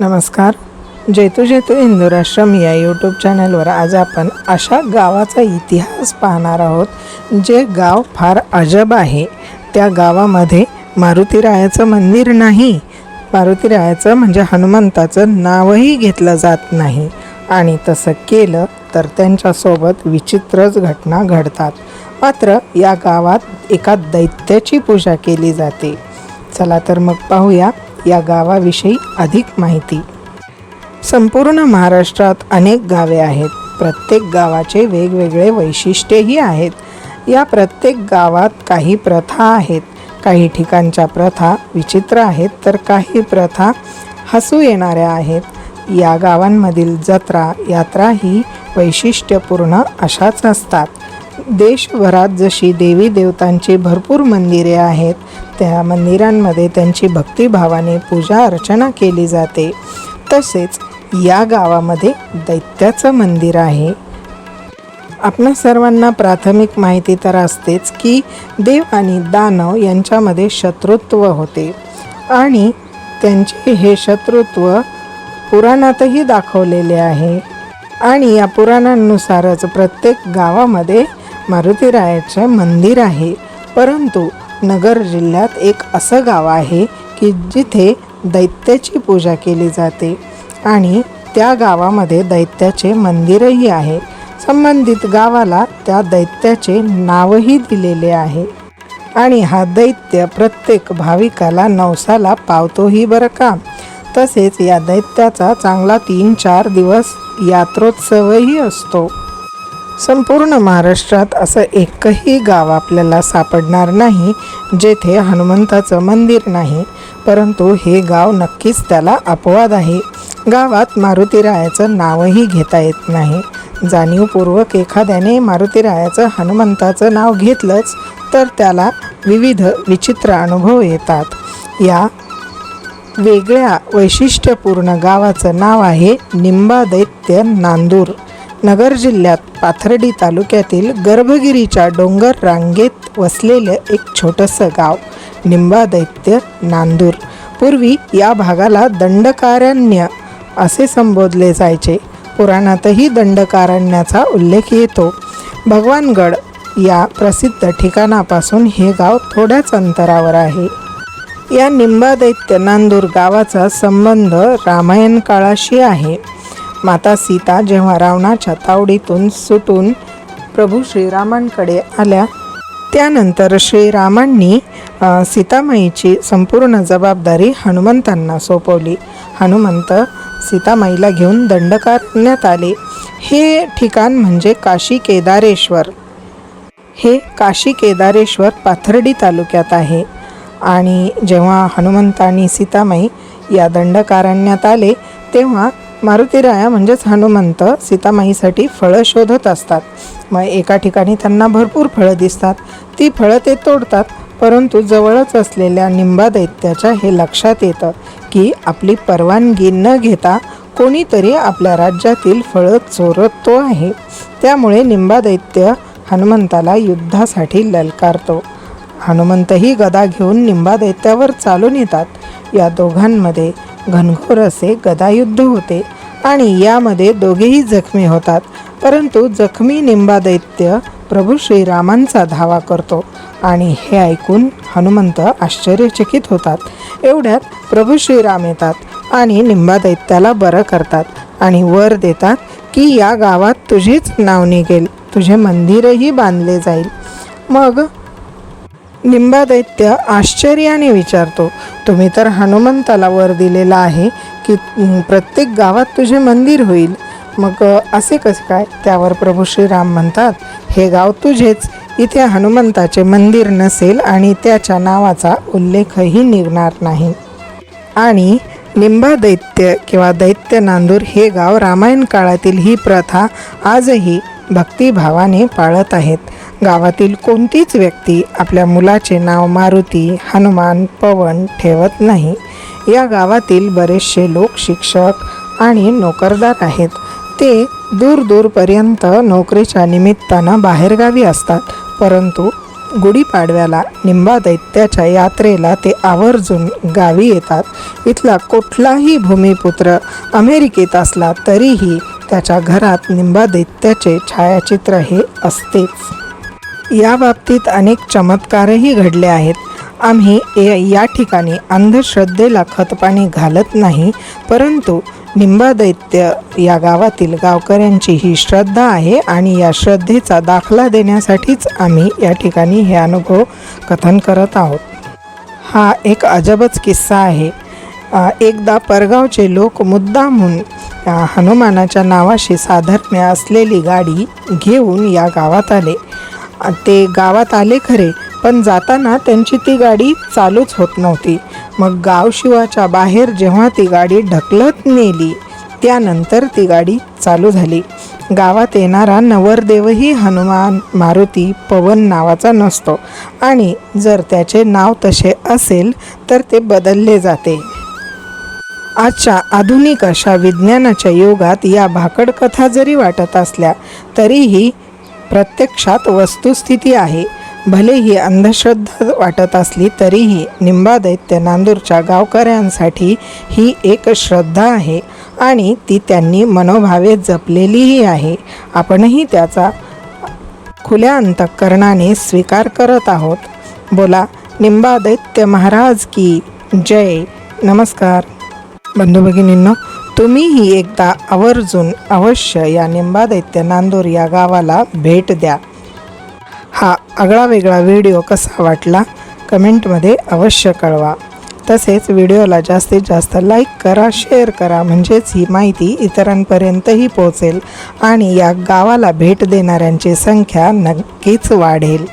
नमस्कार. जेतू जेतू हिंदुराश्रम या यूट्यूब चॅनलवर आज आपण अशा गावाचा इतिहास पाहणार आहोत जे गाव फार अजब आहे. त्या गावामध्ये मारुतीरायाचं मंदिर नाही. मारुतीरायाचं म्हणजे हनुमंताचं नावही घेतलं जात नाही. आणि तसं केलं तर त्यांच्यासोबत विचित्रच घटना घडतात. मात्र या गावात एका दैत्याची पूजा केली जाते. चला तर मग पाहूया या गावाविषयी अधिक माहिती. संपूर्ण महाराष्ट्रात अनेक गावे आहेत. प्रत्येक गावाचे वेगवेगळे वैशिष्ट्यही आहेत. या प्रत्येक गावात काही प्रथा आहेत. काही ठिकाणच्या प्रथा विचित्र आहेत तर काही प्रथा हसू येणाऱ्या आहेत. या गावांमधील जत्रा यात्रा ही वैशिष्ट्यपूर्ण अशाच असतात. देशभरात जशी देवी देवतांची भरपूर मंदिरे आहेत त्या मंदिरांमध्ये त्यांची भक्तिभावाने पूजा अर्चना केली जाते. तसेच या गावामध्ये दैत्याचं मंदिर आहे. आपणा सर्वांना प्राथमिक माहिती तर असतेच की देव आणि दानव यांच्यामध्ये शत्रुत्व होते. आणि त्यांचे हे शत्रुत्व पुराणातही दाखवलेले आहे. आणि या पुराणांनुसारच प्रत्येक गावामध्ये मारुतीरायाचे मंदिर आहे. परंतु नगर जिल्ह्यात एक असं गाव आहे की जिथे दैत्याची पूजा केली जाते. आणि त्या गावामध्ये दैत्याचे मंदिरही आहे. संबंधित गावाला त्या दैत्याचे नावही दिलेले आहे. आणि हा दैत्य प्रत्येक भाविकाला नवसाला पावतोही बरं का? तसेच या दैत्याचा चांगला तीन चार दिवस यात्रोत्सवही असतो. संपूर्ण महाराष्ट्रात असं एकही गाव आपल्याला सापडणार नाही जेथे हनुमंताचं मंदिर नाही परंतु हे गाव नक्कीच त्याला अपवाद आहे. गावात मारुतीरायाचं नावही घेता येत नाही. जाणीवपूर्वक एखाद्याने मारुतीरायाचं हनुमंताचं नाव घेतलंच तर त्याला विविध विचित्र अनुभव येतात. या वेगळ्या वैशिष्ट्यपूर्ण गावाचं नाव आहे निंबादैत्य नांदूर. नगर जिल्ह्यात पाथर्डी तालुक्यातील गर्भगिरीच्या डोंगर रांगेत वसलेलं एक छोटंसं गाव निंबा दैत्य नांदूर. पूर्वी या भागाला दंडकारण्य असे संबोधले जायचे. पुराणातही दंडकारण्याचा उल्लेख येतो. भगवानगड या प्रसिद्ध ठिकाणापासून हे गाव थोड्याच अंतरावर आहे. या निंबादैत्य नांदूर गावाचा संबंध रामायण काळाशी आहे. माता सीता जेव्हा रावणाच्या तावडीतून सुटून प्रभू श्रीरामांकडे आल्या त्यानंतर श्रीरामांनी सीतामाईची संपूर्ण जबाबदारी हनुमंतांना सोपवली. हनुमंत सीतामाईला घेऊन दंडकारण्यात आले. हे ठिकाण म्हणजे काशी केदारेश्वर. हे काशी केदारेश्वर पाथर्डी तालुक्यात आहे. आणि जेव्हा हनुमंत आणि सीतामाई या दंडकारण्यात आले तेव्हा मारुतीराया म्हणजेच हनुमंत सीतामाईसाठी फळं शोधत असतात. मग एका ठिकाणी त्यांना भरपूर फळं दिसतात. ती फळं ते तोडतात परंतु जवळच असलेल्या निंबा दैत्याच्या हे लक्षात येतं की आपली परवानगी न घेता कोणीतरी आपल्या राज्यातील फळं चोरतो आहे. त्यामुळे निंबा दैत्य हनुमंताला युद्धासाठी ललकारतो. हनुमंतही गदा घेऊन निंबा दैत्यावर चालून येतात. या दोघांमध्ये घनघोर असे गदायुद्ध होते आणि यामध्ये दोघेही जखमी होतात. परंतु जखमी निंबा दैत्य प्रभू श्रीरामांचा धावा करतो आणि हे ऐकून हनुमंत आश्चर्यचकित होतात. एवढ्यात प्रभू श्रीराम येतात आणि निंबा दैत्याला बरं करतात आणि वर देतात की या गावात तुझेच नाव निघेल. तुझे मंदिरही बांधले जाईल. मग निंबादैत्य आश्चर्याने विचारतो तुम्ही तर हनुमंताला वर दिलेला आहे की प्रत्येक गावात तुझे मंदिर होईल. मग असे कसे काय? त्यावर प्रभू श्रीराम म्हणतात हे गाव तुझेच. इथे हनुमंताचे मंदिर नसेल आणि त्याच्या नावाचा उल्लेखही निघणार नाही. आणि निंबा दैत्य किंवा दैत्य नांदूर हे गाव रामायण काळातील ही प्रथा आजही भक्तिभावाने पाळत आहेत. गावातील कोणतीच व्यक्ती आपल्या मुलाचे नाव मारुती हनुमान पवन ठेवत नाही. या गावातील बरेचसे लोक शिक्षक आणि नोकरदार आहेत. ते दूर दूरपर्यंत नोकरीच्या निमित्तानं बाहेरगावी असतात परंतु गुढीपाडव्याला निंबा दैत्याच्या यात्रेला ते आवर्जून गावी येतात. इथला कुठलाही भूमिपुत्र अमेरिकेत असला तरीही त्याच्या घरात निंबा दैत्याचे छायाचित्र हे असतेच. या बाबतीत अनेक चमत्कारही घडले आहेत. आम्ही ए- या ठिकाणी अंधश्रद्धेला खतपाणी घालत नाही परंतु निंबादैत्य या गावातील गावकऱ्यांची ही श्रद्धा आहे आणि या श्रद्धेचा दाखला देण्यासाठीच आम्ही या ठिकाणी हे अनुभव कथन करत आहोत. हा एक अजबच किस्सा आहे. एकदा परगावचे लोक मुद्दामहून हनुमानाच्या नावाशी साधर्म्य असलेली गाडी घेऊन या गावात आले. ते गावात आले खरे पण जाताना त्यांची ती गाडी चालूच होत नव्हती. मग गाव शिवाच्या बाहेर जेव्हा ती गाडी ढकलत नेली त्यानंतर ती गाडी चालू झाली. गावात येणारा नवरदेवही हनुमान मारुती पवन नावाचा नसतो. आणि जर त्याचे नाव तसे असेल तर ते बदलले जाते. आजच्या आधुनिक अशा विज्ञानाच्या युगात या भाकड कथा जरी वाटत असल्या तरीही प्रत्यक्षात वस्तुस्थिती आहे. भले ही अंधश्रद्धा वाटत असली तरीही निंबादैत्य नांदूरच्या गावकऱ्यांसाठी ही एक श्रद्धा आहे आणि ती त्यांनी मनोभावे जपलेलीही आहे. आपणही त्याचा खुल्या अंतःकरणाने स्वीकार करत आहोत. बोला निंबादैत्य महाराज की जय. नमस्कार. बंधू भगिनींनो तुम्हीही एकदा आवर्जून अवश्य या निंबादैत्य नांदूर या गावाला भेट द्या. हा आगळा वेगळा व्हिडिओ कसा वाटला? कमेंटमध्ये अवश्य कळवा. तसेच व्हिडिओला जास्तीत जास्त लाईक करा शेअर करा म्हणजेच ही माहिती इतरांपर्यंतही पोहोचेल आणि या गावाला भेट देणाऱ्यांची संख्या नक्कीच वाढेल.